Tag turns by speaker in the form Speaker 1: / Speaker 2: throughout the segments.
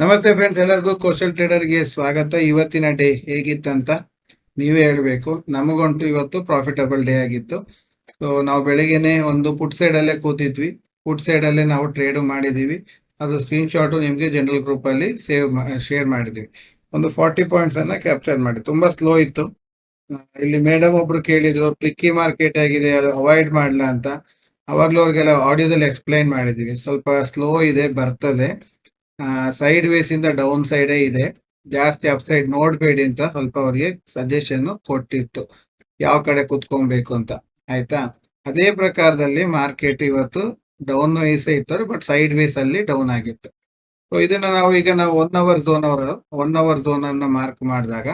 Speaker 1: ನಮಸ್ತೆ ಫ್ರೆಂಡ್ಸ್ ಎಲ್ಲರಿಗೂ ಕೋಶಲ್ ಟ್ರೇಡರ್ಗೆ ಸ್ವಾಗತ. ಇವತ್ತಿನ ಡೇ ಹೇಗಿತ್ತಂತ ನೀವೇ ಹೇಳಬೇಕು. ನಮಗಂಟು ಇವತ್ತು ಪ್ರಾಫಿಟಬಲ್ ಡೇ ಆಗಿತ್ತು. ಸೊ ನಾವು ಬೆಳಿಗ್ಗೆನೆ ಒಂದು ಪುಟ್ ಸೈಡಲ್ಲೇ ಕೂತಿದ್ವಿ. ಪುಟ್ ಸೈಡಲ್ಲೇ ನಾವು ಟ್ರೇಡ್ ಮಾಡಿದ್ದೀವಿ ಅದು ಸ್ಕ್ರೀನ್ ಶಾಟ್ ನಿಮಗೆ ಜನರಲ್ ಗ್ರೂಪಲ್ಲಿ ಸೇವ್ ಶೇರ್ ಮಾಡಿದ್ವಿ. ಒಂದು ಫಾರ್ಟಿ ಪಾಯಿಂಟ್ಸ್ ಅನ್ನ ಕ್ಯಾಪ್ಚರ್ ಮಾಡಿ ತುಂಬಾ ಸ್ಲೋ ಇತ್ತು. ಇಲ್ಲಿ ಮೇಡಮ್ ಒಬ್ರು ಕೇಳಿದ್ರು ಟ್ರಿಕ್ಕಿ ಮಾರ್ಕೆಟ್ ಆಗಿದೆ, ಅದು ಅವಾಯ್ಡ್ ಮಾಡ್ಲಾ ಅಂತ. ಅವಾಗಲೂ ಅವ್ರಿಗೆಲ್ಲ ಆಡಿಯೋದಲ್ಲಿ ಎಕ್ಸ್ಪ್ಲೈನ್ ಮಾಡಿದೀವಿ. ಸ್ವಲ್ಪ ಸ್ಲೋ ಇದೆ, ಬರ್ತದೆ. ಸೈಡ್ ವೇಸ್ ಇಂದ ಡೌನ್ ಸೈಡೇ ಇದೆ. ಜಾಸ್ತಿ ಅಪ್ ಸೈಡ್ ನೋಡಬೇಡಿ ಅಂತ ಸ್ವಲ್ಪ ಅವರಿಗೆ ಸಜೆಷನ್ ಕೊಟ್ಟಿತ್ತು. ಯಾವ ಕಡೆ ಕುತ್ಕೊಬೇಕು ಅಂತ. ಆಯ್ತಾ? ಅದೇ ಪ್ರಕಾರದಲ್ಲಿ ಮಾರ್ಕೆಟ್ ಇವತ್ತು ಡೌನ್ ವೇಸ್ ಇತ್ತು ಬಟ್ ಸೈಡ್ ವೇಸ್ ಅಲ್ಲಿ ಡೌನ್ ಆಗಿತ್ತು. ಸೊ ಇದನ್ನ ನಾವು ಈಗ ನಾವು one hour zone hour one hour zone ಅನ್ನ ಮಾರ್ಕ್ ಮಾಡಿದಾಗ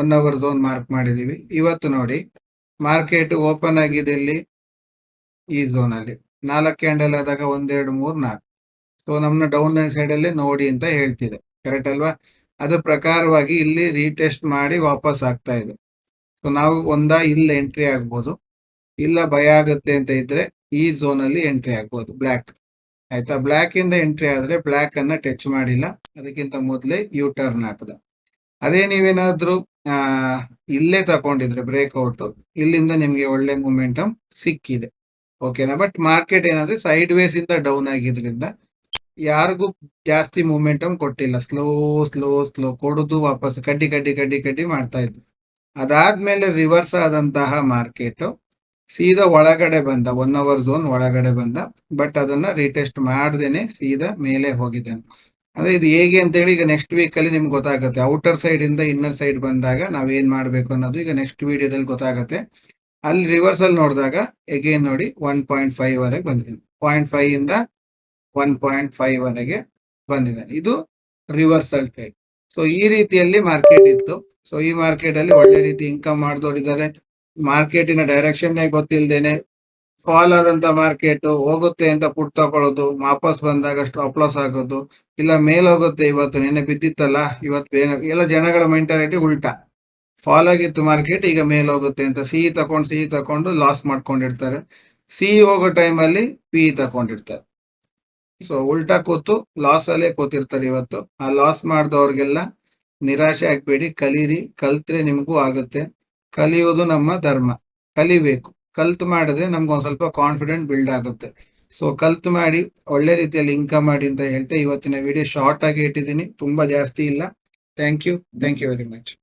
Speaker 1: ಒನ್ ಅವರ್ ಝೋನ್ ಮಾರ್ಕ್ ಮಾಡಿದೀವಿ. ಇವತ್ತು ನೋಡಿ ಮಾರ್ಕೆಟ್ ಓಪನ್ ಆಗಿದೆ ಇಲ್ಲಿ ಈ ಝೋನ್ ಅಲ್ಲಿ. ನಾಲ್ಕು ಕ್ಯಾಂಡಲ್ ಆದಾಗ ಒಂದೆರಡು ಮೂರ್ ನಾಲ್ಕು. ಸೊ ನಮ್ಮನ್ನ ಡೌನ್ ಸೈಡ್ ಅಲ್ಲಿ ನೋಡಿ ಅಂತ ಹೇಳ್ತಿದೆ. ಕರೆಕ್ಟ್ ಅಲ್ವಾ? ಅದ್ರ ಪ್ರಕಾರವಾಗಿ ಇಲ್ಲಿ ರೀಟೆಸ್ಟ್ ಮಾಡಿ ವಾಪಸ್ ಆಗ್ತಾ ಇದೆ. ಸೊ ನಾವು ಒಂದ ಇಲ್ಲಿ ಎಂಟ್ರಿ ಆಗ್ಬೋದು. ಇಲ್ಲ ಭಯ ಆಗುತ್ತೆ ಅಂತ ಇದ್ರೆ ಈ ಝೋನ್ ಅಲ್ಲಿ ಎಂಟ್ರಿ ಆಗ್ಬೋದು. ಬ್ಲ್ಯಾಕ್ ಆಯ್ತಾ? ಬ್ಲ್ಯಾಕ್ ಇಂದ ಎಂಟ್ರಿ ಆದ್ರೆ ಬ್ಲ್ಯಾಕ್ ಅನ್ನ ಟಚ್ ಮಾಡಿಲ್ಲ. ಅದಕ್ಕಿಂತ ಮೊದಲೇ ಯು ಟರ್ನ್ ಹಾಕದ. ಅದೇ ನೀವೇನಾದ್ರೂ ಇಲ್ಲೇ ತಗೊಂಡಿದ್ರೆ ಬ್ರೇಕ್ಔಟ್ ಇಲ್ಲಿಂದ ನಿಮ್ಗೆ ಒಳ್ಳೆ ಮೂಮೆಂಟಮ್ ಸಿಕ್ಕಿದೆ. ಓಕೆನಾ ಬಟ್ ಮಾರ್ಕೆಟ್ ಏನಂದ್ರೆ ಸೈಡ್ ವೇಸ್ ಇಂದ ಡೌನ್ ಆಗಿದ್ರಿಂದ ಯಾರಿಗೂ ಜಾಸ್ತಿ ಮೂಮೆಂಟಮ್ ಕೊಟ್ಟಿಲ್ಲ. ಸ್ಲೋ ಸ್ಲೋ ಸ್ಲೋ ಕೊಡುದು ವಾಪಸ್ ಕಡ್ಡಿ ಕಡ್ಡಿ ಕಡ್ಡಿ ಕಡ್ಡಿ ಮಾಡ್ತಾ ಇದ್ವಿ. ಅದಾದ್ಮೇಲೆ ರಿವರ್ಸ್ ಆದಂತಹ ಮಾರ್ಕೆಟ್ ಸೀದಾ ಒಳಗಡೆ ಬಂದ ಒನ್ ಅವರ್ ಝೋನ್ ಒಳಗಡೆ ಬಂದ ಬಟ್ ಅದನ್ನ ರೀಟೆಸ್ಟ್ ಮಾಡ್ದೇನೆ ಸೀದಾ ಮೇಲೆ ಹೋಗಿದೆ. ಅಂದ್ರೆ ಇದು ಹೇಗೆ ಅಂತೇಳಿ ಈಗ ನೆಕ್ಸ್ಟ್ ವೀಕ್ ಅಲ್ಲಿ ನಿಮ್ಗೆ ಗೊತ್ತಾಗುತ್ತೆ. ಔಟರ್ ಸೈಡ್ ಇಂದ ಇನ್ನರ್ ಸೈಡ್ ಬಂದಾಗ ನಾವೇನ್ ಮಾಡ್ಬೇಕು ಅನ್ನೋದು ಈಗ ನೆಕ್ಸ್ಟ್ ವಿಡಿಯೋದಲ್ಲಿ ಗೊತ್ತಾಗುತ್ತೆ. ಅಲ್ಲಿ ರಿವರ್ಸಲ್ ನೋಡಿದಾಗ ಎಗೇನ್ ನೋಡಿ ಒನ್ ಪಾಯಿಂಟ್ ಫೈವ್ ವರೆಗೆ ಬಂದಿದೆ. ಪಾಯಿಂಟ್ ಫೈವ್ ಇಂದ ಒನ್ ಪಾಯಿಂಟ್ ಫೈವ್ ವರೆಗೆ ಬಂದಿದೆ. ಇದು ರಿವರ್ಸಲ್ ಟ್ರೇಡ್ ಸೊ ಈ ರೀತಿಯಲ್ಲಿ ಮಾರ್ಕೆಟ್ ಇತ್ತು. ಸೊ ಈ ಮಾರ್ಕೆಟ್ ಅಲ್ಲಿ ಒಳ್ಳೆ ರೀತಿ ಇನ್ಕಮ್ ಮಾಡಿದವರಿದ್ದಾರೆ ಮಾರ್ಕೆಟಿನ ಡೈರೆಕ್ಷನ್ ಗೊತ್ತಿಲ್ದೇನೆ ಫಾಲ್ ಆದಂತ ಮಾರ್ಕೆಟ್ ಹೋಗುತ್ತೆ ಅಂತ ಪುಟ್ ತಗೊಳ್ಳೋದು, ವಾಪಸ್ ಬಂದಾಗ ಸ್ಟಾಪ್ ಲಾಸ್ ಆಗೋದು, ಇಲ್ಲ ಮೇಲ್ ಹೋಗುತ್ತೆ ಇವತ್ತು ನಿನ್ನೆ ಬಿದ್ದಿತ್ತಲ್ಲ, ಇವತ್ತು ಎಲ್ಲ ಜನಗಳ ಮೆಂಟಾಲಿಟಿ ಉಲ್ಟಾ. ಫಾಲ್ ಆಗಿತ್ತು ಮಾರ್ಕೆಟ್ ಈಗ ಮೇಲ್ ಹೋಗುತ್ತೆ ಅಂತ. ಸಿಹಿ ತಕೊಂಡು ಸಿಹಿ ತಕೊಂಡು ಲಾಸ್ ಮಾಡ್ಕೊಂಡಿರ್ತಾರೆ. ಸಿ ಹೋಗೋ ಟೈಮಲ್ಲಿ ಪಿ ತಕೊಂಡಿರ್ತಾರೆ ಸೊ ಉಲ್ಟಾ ಕೂತು ಲಾಸ್ ಅಲ್ಲೇ ಕೂತಿರ್ತಾರೆ ಇವತ್ತು. ಆ ಲಾಸ್ ಮಾಡಿದವ್ರಿಗೆಲ್ಲ ನಿರಾಶೆ ಆಗ್ಬೇಡಿ. ಕಲೀರಿ, ಕಲ್ತ್ರೆ ನಿಮಗೂ ಆಗುತ್ತೆ. ಕಲಿಯೋದು ನಮ್ಮ ಧರ್ಮ. ಕಲಿಬೇಕು. ಕಲ್ತ್ ಮಾಡಿದ್ರೆ ನಮ್ಗೆ ಒಂದ್ ಸ್ವಲ್ಪ ಕಾನ್ಫಿಡೆಂಟ್ ಬಿಲ್ಡ್ ಆಗುತ್ತೆ. ಸೊ ಕಲ್ತ್ ಮಾಡಿ, ಒಳ್ಳೆ ರೀತಿಯಲ್ಲಿ ಇನ್ಕಮ್ ಮಾಡಿ ಅಂತ ಹೇಳ್ತಾ. ಇವತ್ತಿನ ವಿಡಿಯೋ ಶಾರ್ಟ್ ಆಗಿ ಇಟ್ಟಿದ್ದೀನಿ. ತುಂಬಾ ಜಾಸ್ತಿ ಇಲ್ಲ. Thank you thank you very much